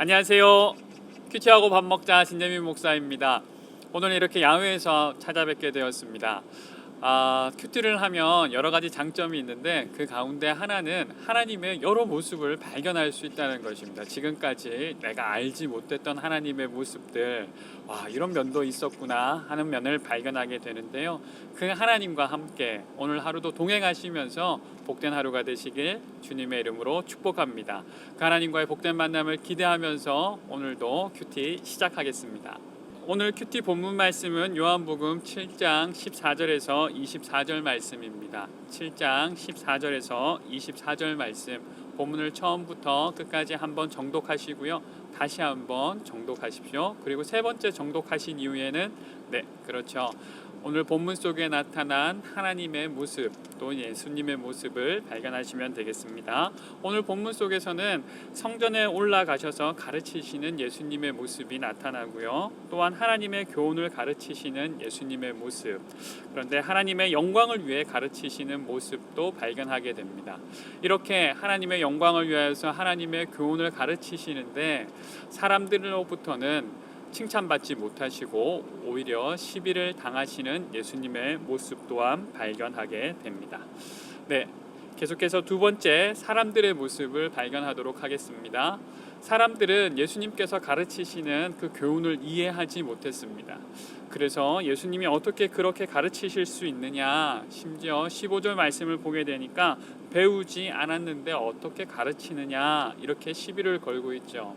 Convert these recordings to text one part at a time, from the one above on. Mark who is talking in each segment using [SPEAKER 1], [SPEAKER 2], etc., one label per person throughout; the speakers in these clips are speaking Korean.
[SPEAKER 1] 안녕하세요. 큐티하고 밥 먹자 진재민 목사입니다. 오늘 이렇게 야외에서 찾아뵙게 되었습니다. 아, 큐티를 하면 여러 가지 장점이 있는데 그 가운데 하나는 하나님의 여러 모습을 발견할 수 있다는 것입니다. 지금까지 내가 알지 못했던 하나님의 모습들, 와, 이런 면도 있었구나 하는 면을 발견하게 되는데요. 그 하나님과 함께 오늘 하루도 동행하시면서 복된 하루가 되시길 주님의 이름으로 축복합니다. 그 하나님과의 복된 만남을 기대하면서 오늘도 큐티 시작하겠습니다. 오늘 큐티 본문 말씀은 요한복음 7장 14절에서 24절 말씀입니다. 7장 14절에서 24절 말씀 본문을 처음부터 끝까지 한번 정독하시고요. 다시 한번 정독하십시오. 그리고 세 번째 정독하신 이후에는 네, 그렇죠. 오늘 본문 속에 나타난 하나님의 모습 또 예수님의 모습을 발견하시면 되겠습니다. 오늘 본문 속에서는 성전에 올라가셔서 가르치시는 예수님의 모습이 나타나고요. 또한 하나님의 교훈을 가르치시는 예수님의 모습. 그런데 하나님의 영광을 위해 가르치시는 모습도 발견하게 됩니다. 이렇게 하나님의 영광을 위하여서 하나님의 교훈을 가르치시는데 사람들로부터는 칭찬받지 못하시고 오히려 시비를 당하시는 예수님의 모습 또한 발견하게 됩니다. 네, 계속해서 두 번째 사람들의 모습을 발견하도록 하겠습니다. 사람들은 예수님께서 가르치시는 그 교훈을 이해하지 못했습니다. 그래서 예수님이 어떻게 그렇게 가르치실 수 있느냐, 심지어 15절 말씀을 보게 되니까 배우지 않았는데 어떻게 가르치느냐 이렇게 시비를 걸고 있죠.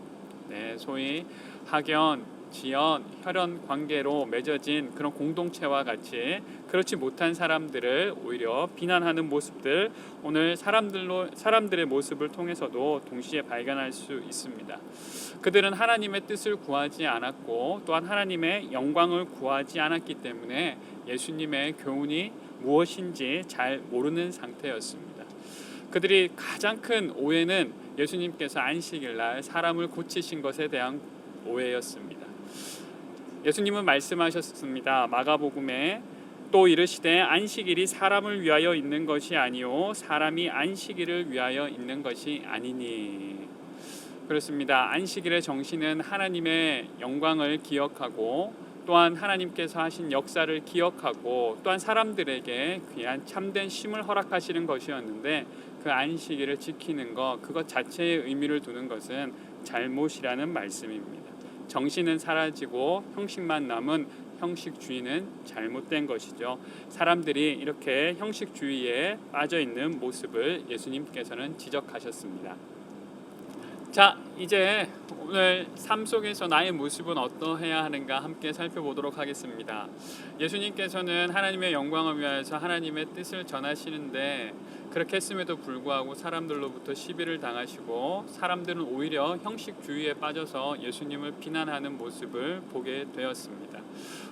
[SPEAKER 1] 네, 소위 학연, 지연, 혈연 관계로 맺어진 그런 공동체와 같이 그렇지 못한 사람들을 오히려 비난하는 모습들 오늘 사람들로 사람들의 모습을 통해서도 동시에 발견할 수 있습니다. 그들은 하나님의 뜻을 구하지 않았고 또한 하나님의 영광을 구하지 않았기 때문에 예수님의 교훈이 무엇인지 잘 모르는 상태였습니다. 그들이 가장 큰 오해는 예수님께서 안식일 날 사람을 고치신 것에 대한 오해였습니다. 예수님은 말씀하셨습니다. 마가복음에 또 이르시되 안식일이 사람을 위하여 있는 것이 아니요 사람이 안식일을 위하여 있는 것이 아니니 그렇습니다. 안식일의 정신은 하나님의 영광을 기억하고 또한 하나님께서 하신 역사를 기억하고 또한 사람들에게 귀한 참된 쉼을 허락하시는 것이었는데 그 안식일을 지키는 것 그것 자체의 의미를 두는 것은 잘못이라는 말씀입니다. 정신은 사라지고 형식만 남은 형식주의는 잘못된 것이죠. 사람들이 이렇게 형식주의에 빠져 있는 모습을 예수님께서는 지적하셨습니다. 자, 이제 오늘 삶 속에서 나의 모습은 어떠해야 하는가 함께 살펴보도록 하겠습니다. 예수님께서는 하나님의 영광을 위하여서 하나님의 뜻을 전하시는데 그렇게 했음에도 불구하고 사람들로부터 시비를 당하시고 사람들은 오히려 형식주의에 빠져서 예수님을 비난하는 모습을 보게 되었습니다.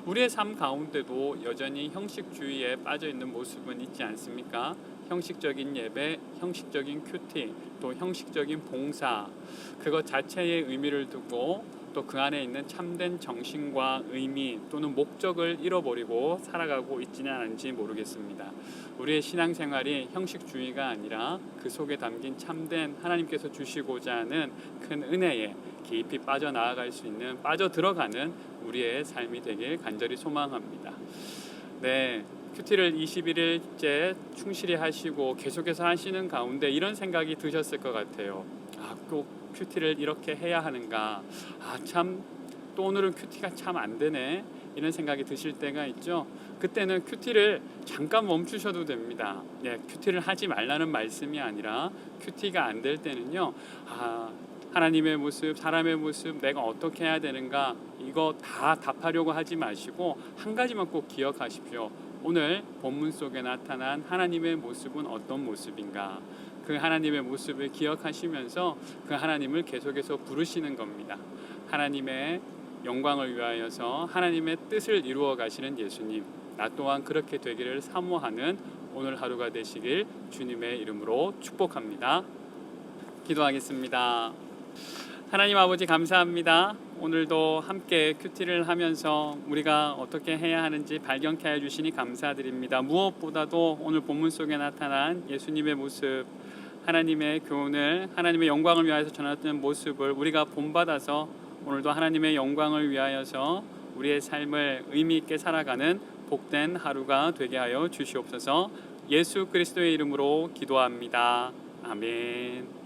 [SPEAKER 1] 우리의 삶 가운데도 여전히 형식주의에 빠져 있는 모습은 있지 않습니까? 형식적인 예배, 형식적인 큐티, 또 형식적인 봉사 그것 자체의 의미를 두고 또 그 안에 있는 참된 정신과 의미 또는 목적을 잃어버리고 살아가고 있지는 않은지 모르겠습니다. 우리의 신앙생활이 형식주의가 아니라 그 속에 담긴 참된 하나님께서 주시고자 하는 큰 은혜에 깊이 빠져나아갈 수 있는 빠져 들어가는 우리의 삶이 되길 간절히 소망합니다. 네, 큐티를 21일째 충실히 하시고 계속해서 하시는 가운데 이런 생각이 드셨을 것 같아요. 아, 꼭 큐티를 이렇게 해야 하는가? 아, 참 또 오늘은 큐티가 참 안 되네. 이런 생각이 드실 때가 있죠. 그때는 큐티를 잠깐 멈추셔도 됩니다. 네, 큐티를 하지 말라는 말씀이 아니라 큐티가 안 될 때는요. 아, 하나님의 모습, 사람의 모습, 내가 어떻게 해야 되는가 이거 다 답하려고 하지 마시고 한 가지만 꼭 기억하십시오. 오늘 본문 속에 나타난 하나님의 모습은 어떤 모습인가? 그 하나님의 모습을 기억하시면서 그 하나님을 계속해서 부르시는 겁니다. 하나님의 영광을 위하여서 하나님의 뜻을 이루어 가시는 예수님. 나 또한 그렇게 되기를 사모하는 오늘 하루가 되시길 주님의 이름으로 축복합니다. 기도하겠습니다. 하나님 아버지 감사합니다. 오늘도 함께 큐티를 하면서 우리가 어떻게 해야 하는지 발견케 해 주시니 감사드립니다. 무엇보다도 오늘 본문 속에 나타난 예수님의 모습 하나님의 교훈을 하나님의 영광을 위하여서 전하는 모습을 우리가 본받아서 오늘도 하나님의 영광을 위하여서 우리의 삶을 의미 있게 살아가는 복된 하루가 되게 하여 주시옵소서. 예수 그리스도의 이름으로 기도합니다. 아멘.